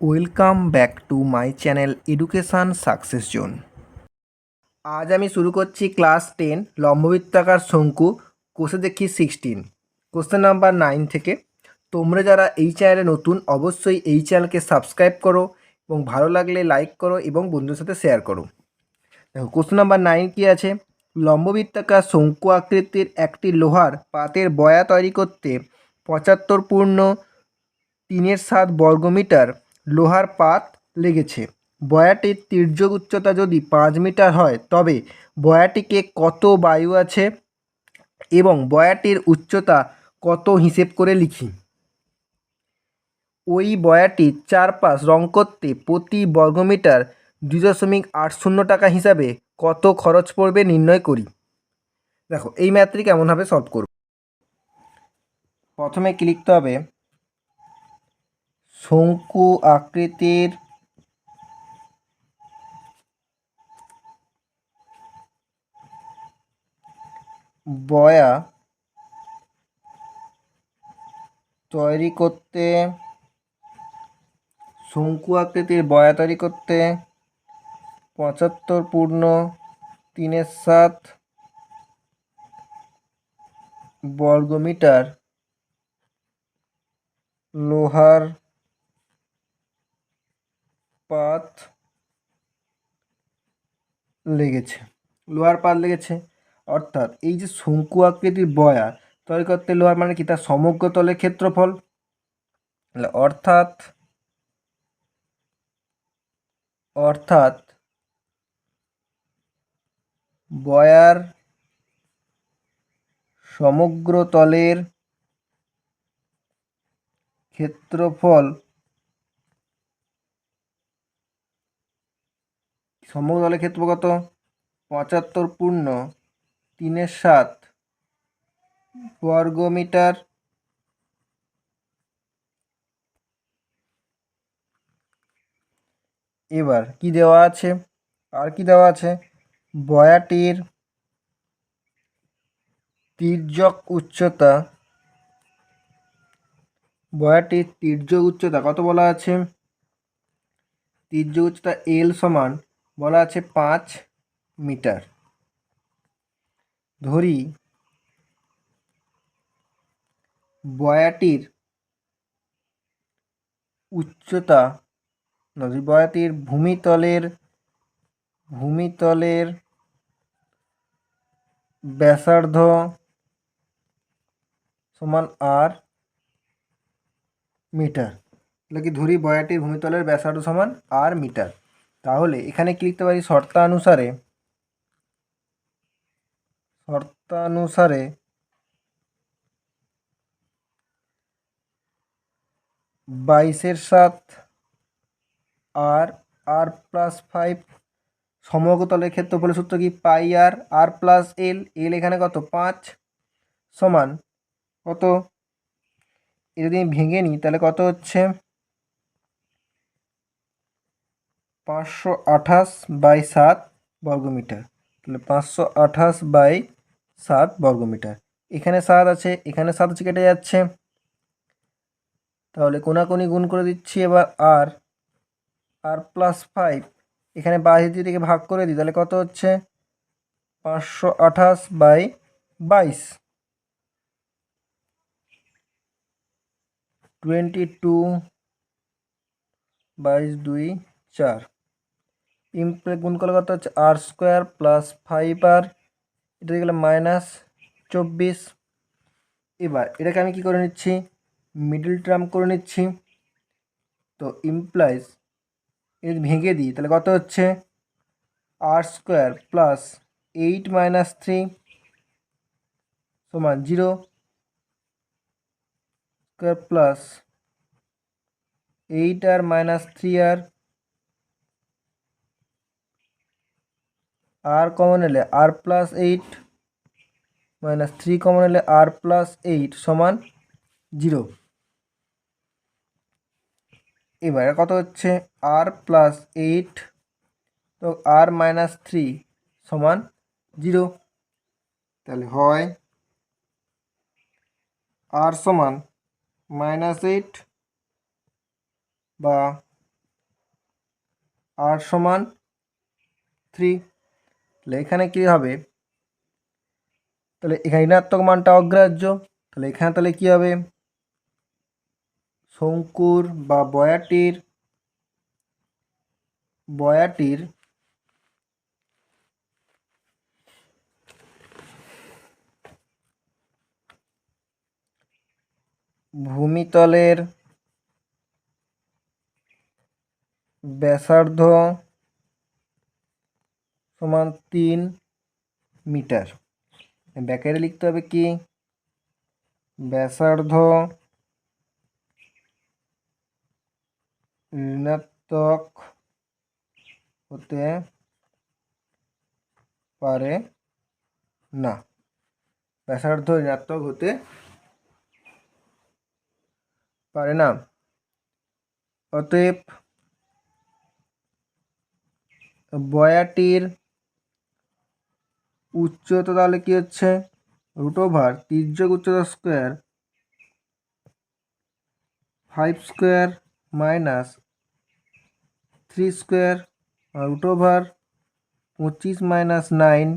Welcome back to my channel education success zone. আজ আমি শুরু করছি ক্লাস টেন, লম্ববৃত্তাকার শঙ্কু, কোষে দেখি সিক্সটিন। কোশ্চেন নাম্বার নাইন থেকে। তোমরা যারা এই চ্যানেলে নতুন, অবশ্যই এই চ্যানেলকে সাবস্ক্রাইব করো এবং ভালো লাগলে লাইক করো এবং বন্ধুদের সাথে শেয়ার করো। দেখো, কোশ্চেন নাম্বার নাইন কী আছে? লম্ববৃত্তাকার শঙ্কু আকৃতির একটি লোহার পাতের বয়া তৈরি করতে পঁচাত্তর পূর্ণ তিনের সাত বর্গমিটার লোহার পাত লেগেছে। বয়াটির তির্যক উচ্চতা যদি পাঁচ মিটার হয়, তবে বয়াটিকে কত বায়ু আছে এবং বয়াটির উচ্চতা কত হিসেব করে লিখি? ওই বয়াটির চারপাশ রং করতে প্রতি বর্গমিটার দুই দশমিক আট শূন্য টাকা হিসাবে কত খরচ পড়বে নির্ণয় করি। দেখো, এই ম্যাথটি কেমনভাবে সলভ করব? প্রথমে কি লিখতে হবে? শঙ্কু আকৃতির বয়া তৈরি করতে, শঙ্কু আকৃতির বয়া তৈরি করতে পঁচাত্তর পূর্ণ তিনের সাত বর্গমিটার লোহার পাত লেগেছে, লোহার পাত লেগেছে। অর্থাৎ এই যে শঙ্কু আকৃতির বয়া, তৈরি করতে লোহার মানে কি? তার সমগ্র তলের ক্ষেত্রফল। অর্থাৎ অর্থাৎ বয়ার সমগ্র তলের ক্ষেত্রফল সমগ্র দলের ক্ষেত্রফল কত? পঁচাত্তর পূর্ণ তিনের সাত বর্গমিটার এবার কি দেওয়া আছে? আর কি দেওয়া আছে? বয়াটির তির্যক উচ্চতা। বয়াটির তির্যক উচ্চতা কত বলা আছে? তির্যক উচ্চতা এল সমান বলা আছে পাঁচ মিটার। ধরি বয়াটির উচ্চতা নদী বয়াটির ভূমিতলের ভূমিতলের ব্যাসার্ধ সমান আর মিটার। তাহলে কি ধরি বয়াটির ভূমিতলের ব্যাসার্ধ সমান আর মিটার? তাহলে এখানে কি লিখতে পারি? শর্তানুসারে শর্তানুসারে বাইশের সাত, আর আর প্লাস ফাইভ সমগ্রতলের ক্ষেত্রফলের সূত্র কি? পাই আর আর প্লাস এল এল এখানে কত? পাঁচ সমান কত? এ যদি আমি ভেঙে নিই, তাহলে কত হচ্ছে? পাঁচশো আঠাশ বাই সাত বর্গমিটার। তাহলে পাঁচশো আঠাশ বাই সাত বর্গমিটার। এখানে সাত আছে, এখানে সাত আছে কেটে যাচ্ছে। তাহলে কোনাকুনি গুণ করে দিচ্ছি এবার আর। আর প্লাস ফাইভ এখানে বাইশ দিকে ভাগ করে দিই, তাহলে কত হচ্ছে? পাঁচশো আঠাশ বাই বাইশ। টোয়েন্টি টু বাইশ দুই চার। ইমপ্লে, গুণ করলে কত হচ্ছে? আর স্কোয়ার প্লাস ফাইভ আর এটা গেলে মাইনাস চব্বিশ। এবার এটাকে আমি কি করে নিচ্ছি? মিডল টার্ম করে নিচ্ছি। তো ইমপ্লাইজ যদি ভেঙে দিই, তাহলে কত হচ্ছে? R square plus eight minus three সমান zero square plus eight r minus three r r common এলে r plus eight minus three common এলে আর প্লাস এইট সমান জিরো এবার কত হচ্ছে? আর প্লাস এইট তো আর মাইনাস থ্রি সমান zero তাহলে হয় আর সমান মাইনাস এইট বা আর সমান থ্রি তাহলে এখানে কী হবে? তাহলে এখানে ঋণাত্মক মানটা অগ্রাহ্য। তাহলে এখানে তাহলে কী হবে? শঙ্কুর বা বয়াটির বয়াটির ভূমিতলের ব্যাসার্ধ সমান তিন মিটার। ব্যাকেটে লিখতে হবে কি? ব্যাসার্ধ ঋণাত্মক হতে পারে না। ব্যাসার্ধ ঋণাত্মক হতে পারে না। অতএব বয়াটির উচ্চতা তাহলে কি হচ্ছে? রুট ওভার তির্যক উচ্চতা square five square minus three square root over পঁচিশ মাইনাস নাইন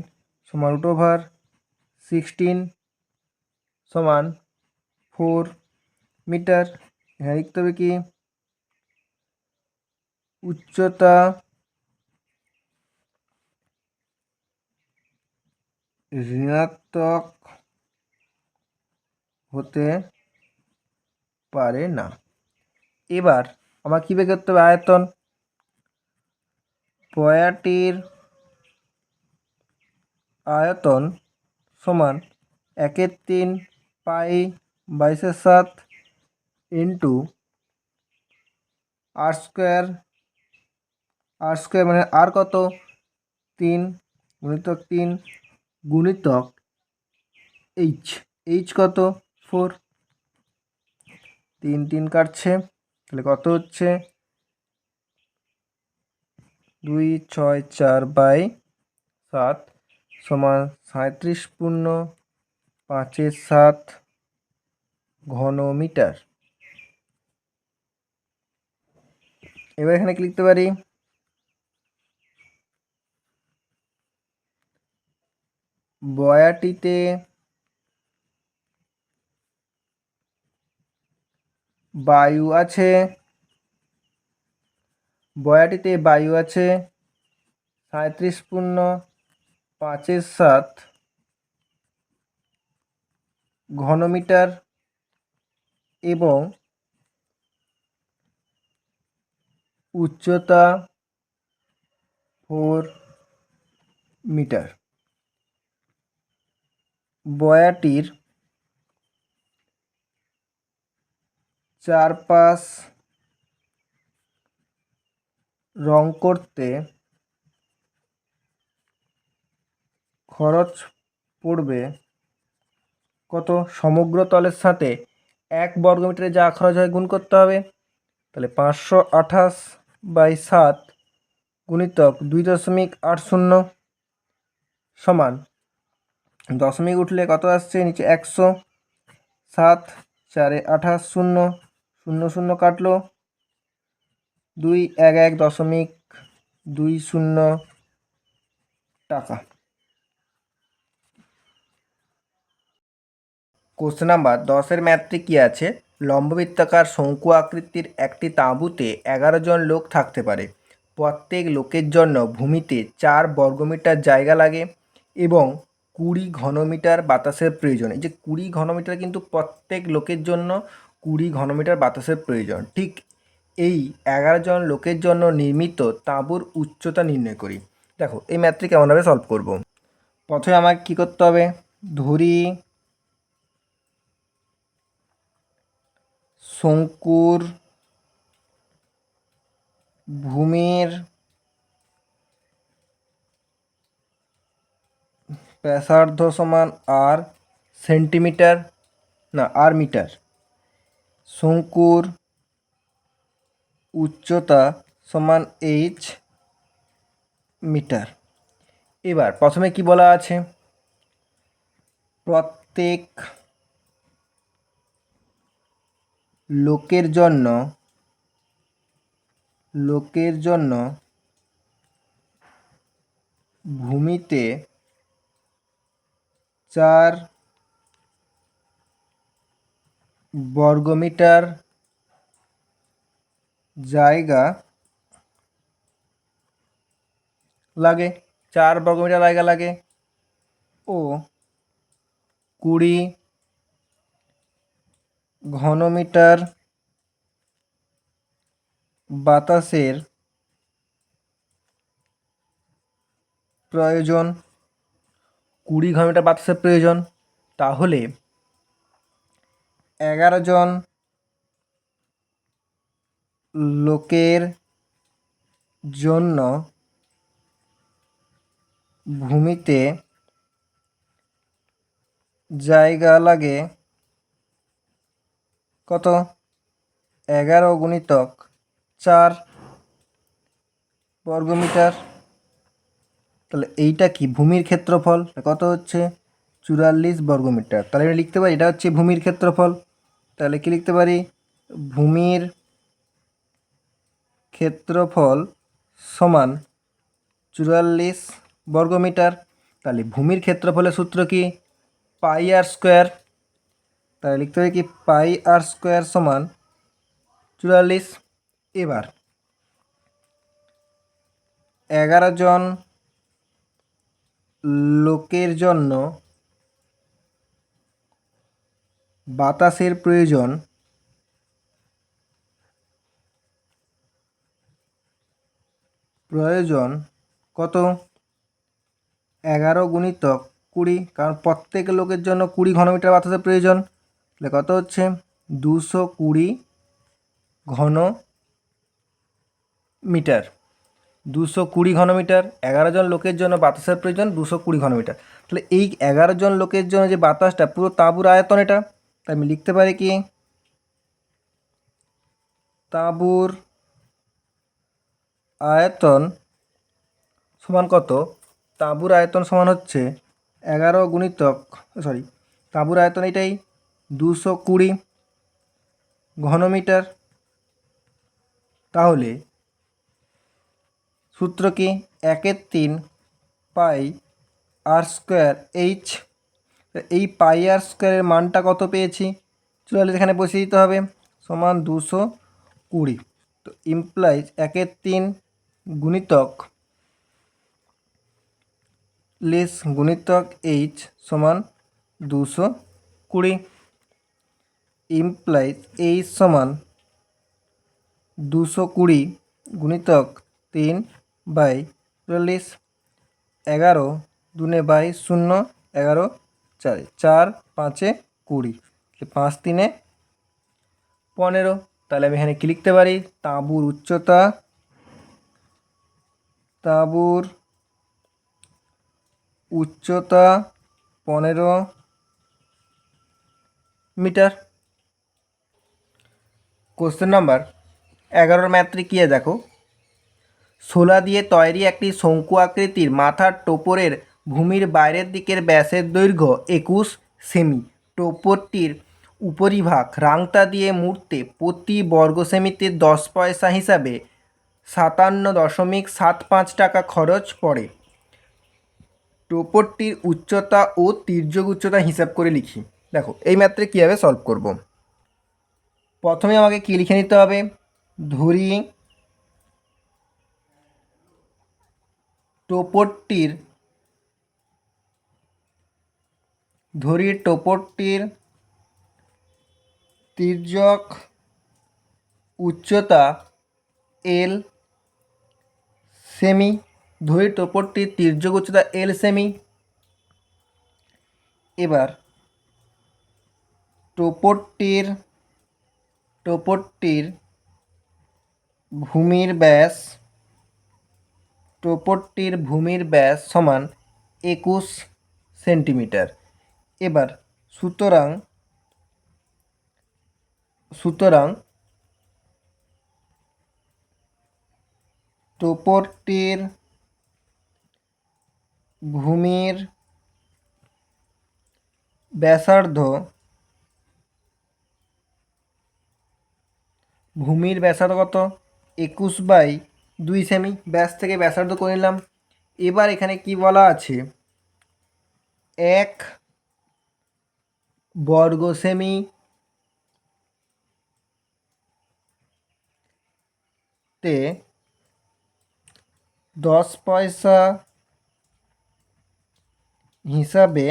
সমান রুট ওভার সিক্সটিন সমান ফোর মিটার এখানে লিখতে হবে কি? উচ্চতা ঋণাত্মক হতে পারে না। এবার আমার কী বের করতে হবে? আয়তন পয়াটির আয়তন সমান একের তিন পাই বাইশের সাত into r square r square মানে আর কত? তিন গুণিতক তিন গুণিতক এইচ এইচ কত? ফোর তিন তিন কাটছে। তাহলে কত হচ্ছে? দুই, ছয়, চার বাই সাত সমান সাঁত্রিশ পূর্ণ পাঁচের সাত ঘন মিটার এবার এখানে লিখতে পারি? বয়াটিতে বায়ু আছে। বয়াটিতে বায়ু আছে। সাঁত্রিশ পূর্ণ পাঁচের সাত ঘনমিটার এবং উচ্চতা ফোর মিটার। বয়াটির চারপাশ রং করতে খরচ পড়বে কত? সমগ্র তলের সাথে এক বর্গমিটারে যা খরচ হয় গুণ করতে হবে। তাহলে পাঁচশো আঠাশ বাই সাত গুণিতক দুই দশমিক আট শূন্য সমান দশমিক উঠলে কত আসছে? নিচে একশো সাত, চারে আঠাশ শূন্য শূন্য শূন্য কাটলো। দুই, এক এক দশমিক দুই শূন্য টাকা। কোশ্চেন নাম্বার দশের ম্যাথটি কী আছে? লম্ববৃত্তাকার শঙ্কু আকৃতির একটি তাঁবুতে এগারো জন লোক থাকতে পারে। প্রত্যেক লোকের জন্য ভূমিতে চার বর্গমিটার জায়গা লাগে এবং কুড়ি ঘনমিটার বাতাসের প্রয়োজন। এই যে কুড়ি ঘনমিটার কিন্তু প্রত্যেক লোকের জন্য কুড়ি ঘনমিটার বাতাসের প্রয়োজন। ঠিক এই এগারো জন লোকের জন্য নির্মিত তাঁবুর উচ্চতা নির্ণয় করি। দেখো, এই ম্যাথটি কেমনভাবে সলভ করব? প্রথমে আমাকে কী করতে হবে? ধরি শঙ্কুর ভূমির ব্যাসার্ধ সমান আর সেন্টিমিটার না আর মিটার শঙ্কুর উচ্চতা সমান এইচ মিটার এবার প্রথমে কি বলা আছে? প্রত্যেক লোকের জন্য লোকের জন্য ভূমিতে চার বর্গমিটার জায়গা লাগে চার বর্গমিটার জায়গা লাগে ও কুড়ি ঘনমিটার বাতাসের প্রয়োজন কুড়ি ঘনমিটার বাতাসের প্রয়োজন। তাহলে এগারো জন লোকের জন্য ভূমিতে জায়গা লাগে কত? এগারো গুণিতক চার বর্গমিটার। তাহলে এইটা কি? ভূমির ক্ষেত্রফল? কত হচ্ছে? চুরাল্লিশ বর্গমিটার। তাহলে আমি লিখতে পারি, এটা হচ্ছে ভূমির ক্ষেত্রফল। তাহলে কি লিখতে পারি? ভূমির ক্ষেত্রফল সমান চুরাল্লিশ বর্গমিটার। তাহলে ভূমির ক্ষেত্রফলের সূত্র কি? Pi r square. তাহলে লিখতে হবে কি? পাই আর স্কোয়ার সমান চুরাল্লিশ। এবার এগারো জন লোকের জন্য বাতাসের প্রয়োজন প্রয়োজন কত? এগারো গুণিতক কুড়ি, কারণ প্রত্যেক লোকের জন্য কুড়ি ঘনমিটার বাতাসের প্রয়োজন। তাহলে কত হচ্ছে? দুশো কুড়ি ঘন মিটার দুশো কুড়ি ঘনমিটার, এগারো জন লোকের জন্য বাতাসের প্রয়োজন দুশো কুড়ি ঘনমিটার। তাহলে এই এগারো জন লোকের জন্য যে বাতাসটা, পুরো তাঁবুর আয়তন এটা? তাই আমি লিখতে পারি কি? তাঁবুর আয়তন সমান কত? তাঁবুর আয়তন সমান হচ্ছে এগারো গুণিতক সরি তাঁবুর আয়তন এটাই? দুশো কুড়ি ঘনমিটার। তাহলে সূত্র কি একের তিন পাই আর স্কোয়ার এইচ? এই পাই আর স্কোয়ারের মানটা কত পেয়েছি? চুয়াল্লিশ এখানে বসিয়ে দিতে হবে, সমান দুশো কুড়ি। তো ইমপ্লাইজ একের তিন গুণিতক লেস গুণিতক এইচ সমান দুশো কুড়ি। ইমপ্লাইজ এইচ সমান দুশো কুড়ি গুণিতক তিন বাই চল্লিশ, এগারো, দুনে বাই শূন্য, এগারো, চারে, চার, পাঁচে কুড়ি। পাঁচ তিনে পনেরো। তাহলে আমি এখানে কি লিখতে পারি? তাঁবুর উচ্চতা তাঁবুর উচ্চতা পনেরো মিটার। কোশ্চেন নাম্বার এগারোর ম্যাথটি কী দেখো। শোলা দিয়ে তৈরি একটি শঙ্কু আকৃতির মাথার টোপরের ভূমির বাইরের দিকের ব্যাসের দৈর্ঘ্য একুশ সেমি। টোপরটির উপরিভাগ রাংতা দিয়ে মুড়তে প্রতি বর্গ সেমিতে দশ পয়সা হিসাবে সাতান্ন দশমিক সাত পাঁচ টাকা খরচ পড়ে। টোপরটির উচ্চতা ও তির্যক উচ্চতা হিসাব করে লিখি। দেখো, এই ম্যাথটা কীভাবে সলভ করব? প্রথমে আমাকে কী লিখে নিতে হবে? ধরি টোপরটির ধরি টোপরটির তির্যক উচ্চতা এল সেমি ধরি টোপরটির তির্যক উচ্চতা এল সেমি। এবার টোপরটির টোপরটির ভূমির ব্যাস টোপরটির ভূমির ব্যাস সমান একুশ সেন্টিমিটার। এবার সুতরাং সুতরাং টোপরটির ভূমির ব্যাসার্ধ ভূমির ব্যাসার্ধ কত? একুশ বাই দুই সেমি ব্যাস থেকে ব্যাসার্ধ করে নিলাম। এবার এখানে কি বলা আছে? এক বর্গ সেমি তে দশ পয়সা হিসাবে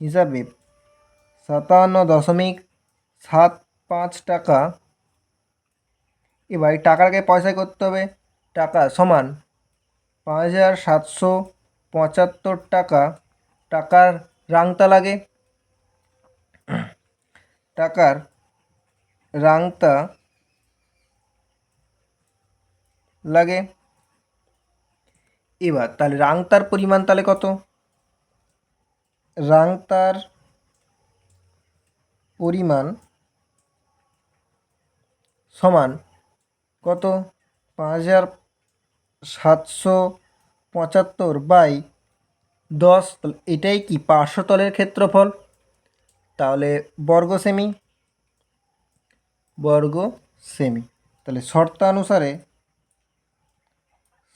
হিসাবে সাতান্ন দশমিক সাত পাঁচ টাকা। এবার এই টাকাটাকে পয়সায় করতে হবে। টাকা সমান পাঁচ হাজার সাতশো পঁচাত্তর টাকা। টাকার রাংতা লাগে। টাকার রাংতা লাগে। এবার তাহলে রাংতার পরিমাণ তাহলে কত? রাংতার পরিমাণ সমান কত? পাঁচ হাজার সাতশো পঁচাত্তর বাই দশ। এটাই কি? পার্শ্বতলের ক্ষেত্রফল। তাহলে বর্গ সেমি বর্গ সেমি তাহলে শর্তানুসারে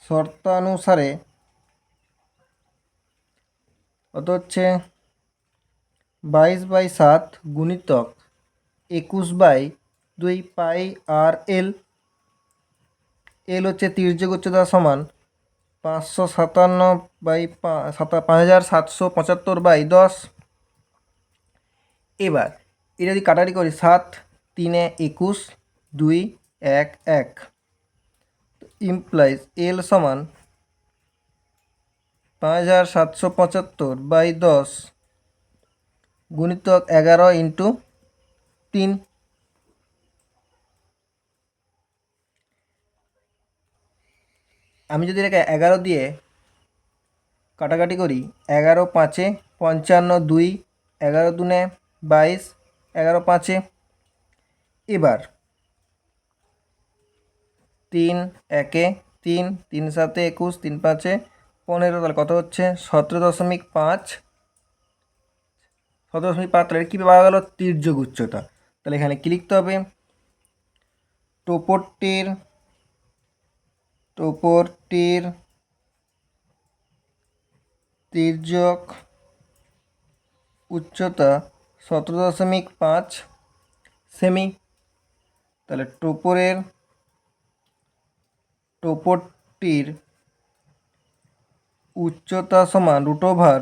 শর্তানুসারে কত হচ্ছে? বাইশ বাই সাত গুণিতক একুশ বাই দুই পাই আর এল। এল হচ্ছে তির্যক উচ্চতা সমান পাঁচশো সাতান্ন বাই সাতা, পাঁচ হাজার সাতশো পঁচাত্তর বাই দশ। এবার এটা যদি কাটারি করি, সাত তিনে একুশ, দুই এক এক। ইমপ্লাইজ এল সমান পাঁচ হাজার সাতশো পঁচাত্তর বাই দশ। গুণিতক এগারো ইন্টু তিন। আমি যদি এটাকে এগারো দিয়ে কাটাকাটি করি, এগারো পাঁচে পঞ্চান্ন দুই, এগারো দুনে বাইশ, এগারো পাঁচে। এবার তিন একে তিন তিন সাতে একুশ, তিন পাঁচে পনেরো, তাহলে কত হচ্ছে? সতেরো দশমিক পাঁচ। সতেরো দশমিক পাঁচ তাহলে কী পাওয়া গেল? তির্যক উচ্চতা তাহলে এখানে কী লিখতে হবে? টোপরটির টোপরটির তির্যক উচ্চতা সতেরো দশমিক পাঁচ সেমি। তাহলে টোপরের টোপরটির উচ্চতা সমান রুট ওভার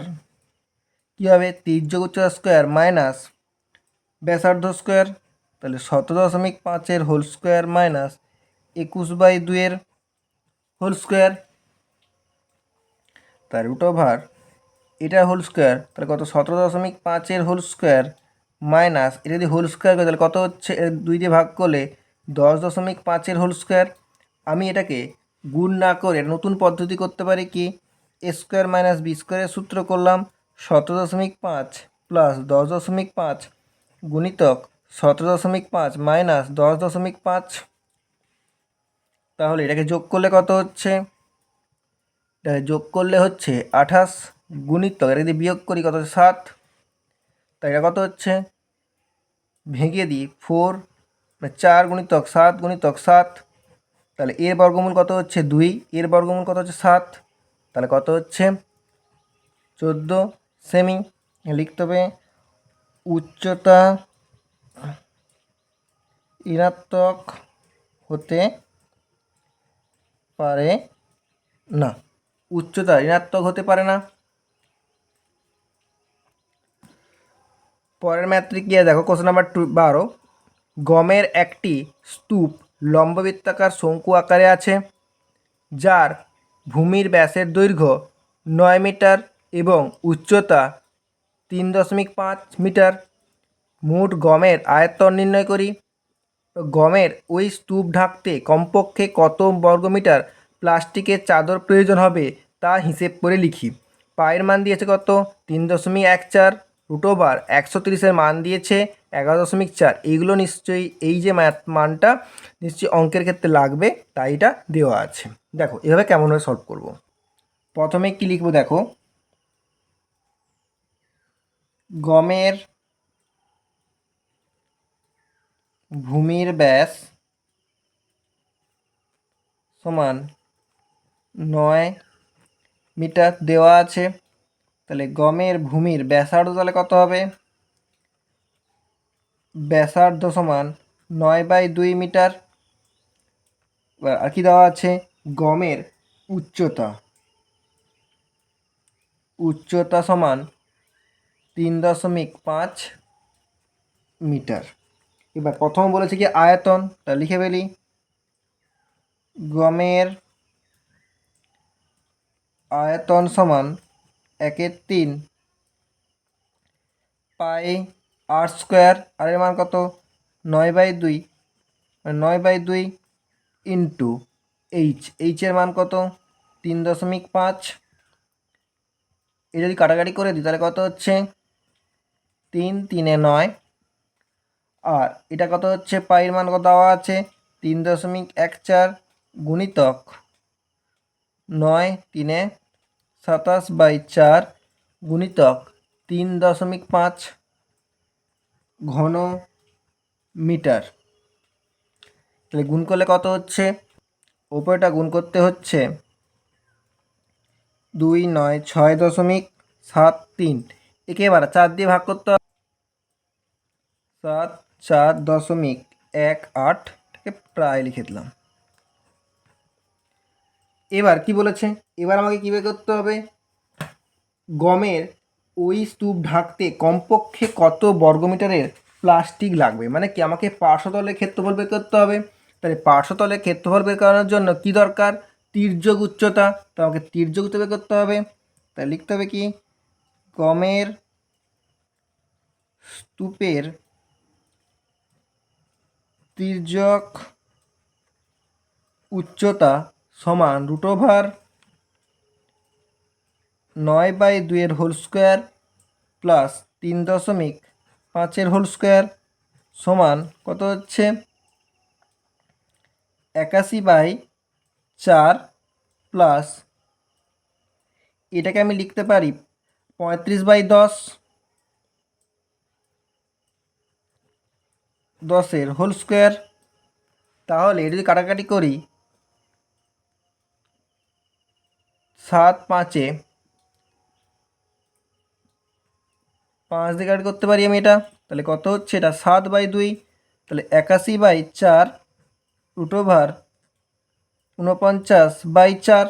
কী হবে তির্যক উচ্চতা স্কোয়ার মাইনাস ব্যাসার্ধ স্কোয়ার তাহলে সতেরো দশমিক পাঁচের হোল স্কোয়ার মাইনাস একুশ বাই দুইয়ের হোল স্কোয়ার তার রুট ওভার এটা হোল স্কোয়ার তাহলে কত? সতেরো দশমিক পাঁচের হোল স্কোয়ার মাইনাস এটা যদি হোল স্কোয়ার করে, তাহলে কত হচ্ছে? দুই দিয়ে ভাগ করলে দশ দশমিক পাঁচের হোল স্কোয়ার আমি এটাকে গুণ না করে নতুন পদ্ধতি করতে পারি কি? এ স্কোয়ার মাইনাস বি স্কোয়ারের সূত্র করলাম সতেরো দশমিক পাঁচ প্লাস দশ দশমিক পাঁচ গুণিতক সতেরো দশমিক পাঁচ মাইনাস দশ দশমিক পাঁচ। তাহলে এটাকে যোগ করলে কত হচ্ছে? এটাকে যোগ করলে হচ্ছে আঠাশ গুণিতক এটা যদি বিয়োগ করি কত হচ্ছে সাত? তাই এটা কত হচ্ছে? ভেঙে দিই ফোর চার গুণিতক সাত গুণিতক সাত। তাহলে এর বর্গমূল কত হচ্ছে দুই, এর বর্গমূল কত হচ্ছে সাত? তাহলে কত হচ্ছে? চোদ্দ সেমি, লিখতে হবে উচ্চতা ঋণাত্মক হতে পারে না। উচ্চতা ঋণাত্মক হতে পারে না। পরের ম্যাট্রিক দেখো কোশ্চেন নাম্বার টু বারো। গমের একটি স্তূপ লম্ববৃত্তাকার শঙ্কু আকারে আছে, যার ভূমির ব্যাসের দৈর্ঘ্য নয় মিটার। এবং উচ্চতা তিন দশমিক পাঁচ মিটার। মোট গমের আয়তন নির্ণয় করি। গমের ওই স্তূপ ঢাকতে কমপক্ষে কত বর্গমিটার প্লাস্টিকের চাদর প্রয়োজন হবে তা হিসেব করে লিখি। পায়ের মান দিয়েছে কত? তিন দশমিক এক চার। রুটোবার একশো তিরিশের মান দিয়েছে এগারো দশমিক চার। এইগুলো নিশ্চয়ই এই যে মানটা নিশ্চয়ই অঙ্কের ক্ষেত্রে লাগবে, তাই এটা দেওয়া আছে। দেখো, এভাবে কেমনভাবে সলভ করব। প্রথমে কি লিখব দেখো? গমের ভূমির ব্যাস সমান নয় মিটার দেওয়া আছে। তাহলে গমের ভূমির ব্যাসার্ধ তাহলে কত হবে? ব্যাসার্ধ সমান নয় বাই দুই মিটার। আর কি দেওয়া আছে? গমের উচ্চতা। উচ্চতা সমান তিন দশমিক পাঁচ মিটার। এবার প্রথম বলেছে কি আয়তন, তা লিখে ফেলি। গমের আয়তন সমান একের তিন পাই আর স্কোয়ার, আর এর মান কত? নয় বাই দুই। নয় বাই দুই ইন্টু এইচ। এইচের মান কত? তিন দশমিক পাঁচ। এ যদি কাটাকাটি করে দিই, তাহলে কত হচ্ছে? তিন, তিনে নয়। আর এটা কত হচ্ছে? পায়ের মান কত দেওয়া আছে? তিন দশমিক এক চার গুণিতক নয় তিনে সাতাশ বাই চার গুণিতক তিন দশমিক পাঁচ ঘন মিটার তাহলে গুণ করলে কত হচ্ছে? ওপরটা গুণ করতে হচ্ছে দুই নয় ছয় দশমিক সাত তিন। একে এবার চার দিয়ে ভাগ করতে হবে। সাত চার দশমিক এক আট থেকে প্রায় লিখে দিলাম। এবার কি বলেছে? এবার আমাকে কী বের করতে হবে? গমের ওই স্তূপ ঢাকতে কমপক্ষে কত বর্গমিটারের প্লাস্টিক লাগবে? মানে কি আমাকে পার্শ্বতলের ক্ষেত্রফল বের করতে হবে? তাহলে পার্শ্বতলের ক্ষেত্রফল বের করানোর জন্য কি দরকার? তির্যক উচ্চতা। তো আমাকে তির্যক উচ্চতা বের করতে হবে। তাই লিখতে হবে কি? গমের স্তূপের তির্যক উচ্চতা সমান রুট ওভার নয় বাই দুইয়ের হোল স্কোয়ার প্লাস তিন দশমিক পাঁচের হোল স্কোয়ার সমান কত হচ্ছে? একাশি বাই চার প্লাস এটাকে আমি লিখতে পারি পঁয়ত্রিশ বাই দশ দশের হোল স্কোয়ার, তাহলে যদি কাটাকাটি করি, সাত পাঁচে পাঁচ দিয়ে কাট করতে পারি আমি এটা, তাহলে কত হচ্ছে এটা? সাত বাই দুই, তাহলে একাশি বাই চার রুট ওভার উনপঞ্চাশ বাই চার,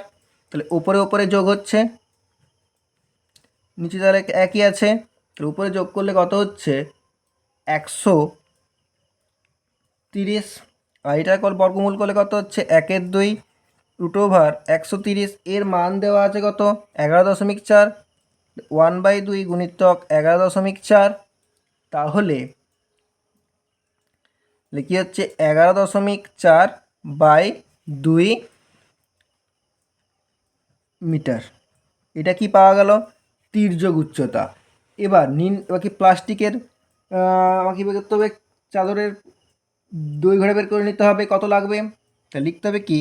তাহলে উপরে উপরে যোগ হচ্ছে, নিচে তাহলে একই আছে, তাহলে উপরে যোগ করলে কত হচ্ছে? একশো তিরিশ। আর এটা কল বর্গমূল করলে কত হচ্ছে? একের দুই রুট ওভার একশো তিরিশ। এর মান দেওয়া আছে কত? এগারো দশমিক চার। ওয়ান বাই দুই গুণিতক এগারো দশমিক চার। তাহলে কি হচ্ছে এগারো দশমিক চার বাই দুই মিটার। এটা কি পাওয়া গেল? তির্যক উচ্চতা। এবার নিন, এবার কি প্লাস্টিকের আমাকে করতে হবে? চাদরের দুই ঘরে বের করে নিতে হবে, কত লাগবে? তা লিখতে হবে কি?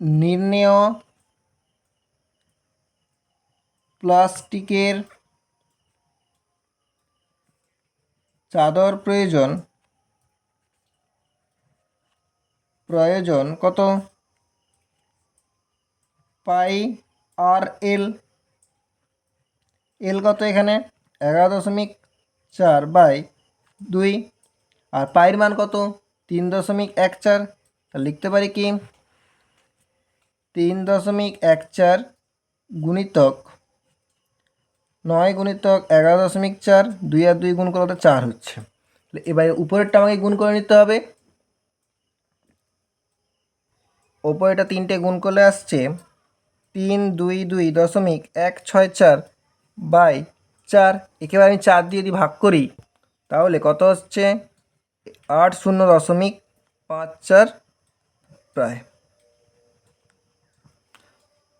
নির্ণেয় প্লাস্টিকের চাদর প্রয়োজন। প্রয়োজন কত? পাই আর এল। এল কত এখানে? এগারো দশমিক চার বাই দুই। আর পায়ের মান কত? তিন দশমিক এক চার। তা লিখতে পারি কি? তিন দশমিক এক চার গুণিতক নয় গুণিতক এগারো দশমিক চার, দুই আর দুই গুণ করলে চার হচ্ছে। এবার উপরেরটা আমাকে গুণ করে নিতে হবে। ওপরেটা তিনটে গুণ করলে আসছে তিন দুই দুই দশমিক এক ছয় চার বাই চার। একেবারে আমি চার দিয়ে যদি ভাগ করি, তাহলে কত হচ্ছে? আট শূন্য দশমিক পাঁচ চার প্রায়।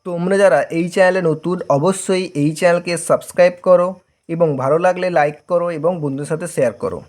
তোমরা যারা এই চ্যানেলে নতুন, অবশ্যই এই চ্যানেলকে সাবস্ক্রাইব করো এবং ভালো লাগলে লাইক করো এবং বন্ধুর সাথে শেয়ার করো।